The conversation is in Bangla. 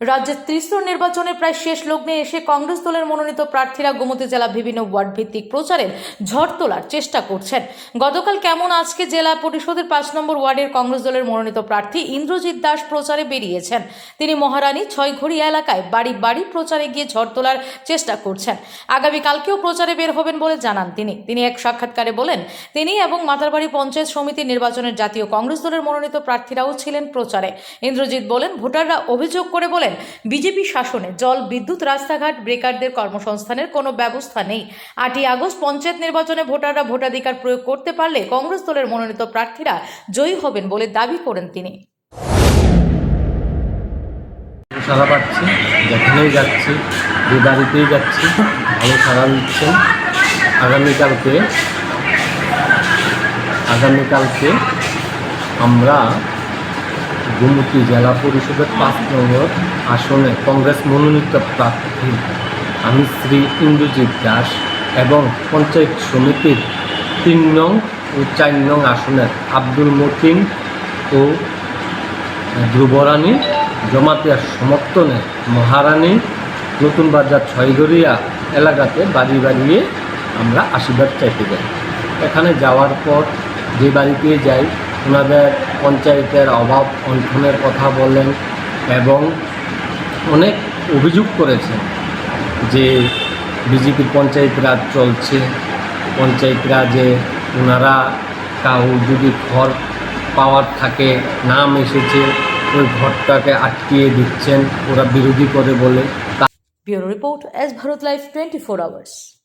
রাজ্যের ত্রিস্তর নির্বাচনে প্রায় শেষ লগ্নে এসে কংগ্রেস দলের মনোনীত প্রার্থীরা গোমতী জেলা বিভিন্ন ওয়ার্ড ভিত্তিক প্রচারের ঝড় তোলার চেষ্টা করছেন। গতকাল কেমন আজকে জেলা পরিষদের পাঁচ নম্বর ওয়ার্ডের কংগ্রেস দলের মনোনীত প্রার্থী ইন্দ্রজিৎ দাস প্রচারে বেরিয়েছেন। তিনি মহারানী ছয়ঘড়ি এলাকায় বাড়ি বাড়ি প্রচারে গিয়ে ঝড় তোলার চেষ্টা করছেন। আগামীকালকেও প্রচারে বের হবেন বলে জানান তিনি। তিনি এক সাক্ষাৎকারে বলেন, তিনি এবং মাতারবাড়ি পঞ্চায়েত সমিতির নির্বাচনের জাতীয় কংগ্রেস দলের মনোনীত প্রার্থীরাও ছিলেন প্রচারে। ইন্দ্রজিৎ বলেন, ভোটাররা অভিযোগ করে বলেন, বিজেপি শাসনে জল, বিদ্যুৎ, রাস্তাঘাট, ব্রেকারদের কর্মসংস্থানের কোনো ব্যবস্থা নেই। আটই আগস্ট পঞ্চায়েত নির্বাচনে ভোটাররা ভোটাধিকার প্রয়োগ করতে পারলে কংগ্রেস দলের মনোনীত প্রার্থীরা জয়ী হবেন বলে দাবি করেন তিনি। সারা পাচ্ছি, যেখানেই যাচ্ছি, যে বাড়িতেই যাচ্ছি, ভালো সারা দিচ্ছেন আগামীকালকে আগামীকালকে আমরা গোমতী জেলা পরিষদের পাঁচ নম্বর আসনে কংগ্রেস মনোনীত প্রার্থী আমি শ্রী ইন্দ্রজিৎ দাস এবং পঞ্চায়েত সমিতির তিন নং ও চার নং আসনের আব্দুল মতিন ও ধ্রুবরানী জমাতিয়ার সমর্থনে মহারানী নতুন বাজার ছয়গড়িয়া এলাকাতে বাড়ি বাড়িয়ে আমরা আশীর্বাদ চাইতে যাই। এখানে যাওয়ার পর যে বাড়িতে যাই ওনাদের পঞ্চায়েতের অভাব অন্ঠনের কথা বলেন এবং অনেক অভিযোগ করেছেন যে বিজেপির পঞ্চায়েত রাজ চলছে, পঞ্চায়েত রাজে ওনারা কাউ যদি ঘর পাওয়ার থাকে, নাম এসেছে, ওই ঘরটাকে আটকিয়ে দিচ্ছেন, ওরা বিরোধী করে বলে report S Bharat live twenty four hours.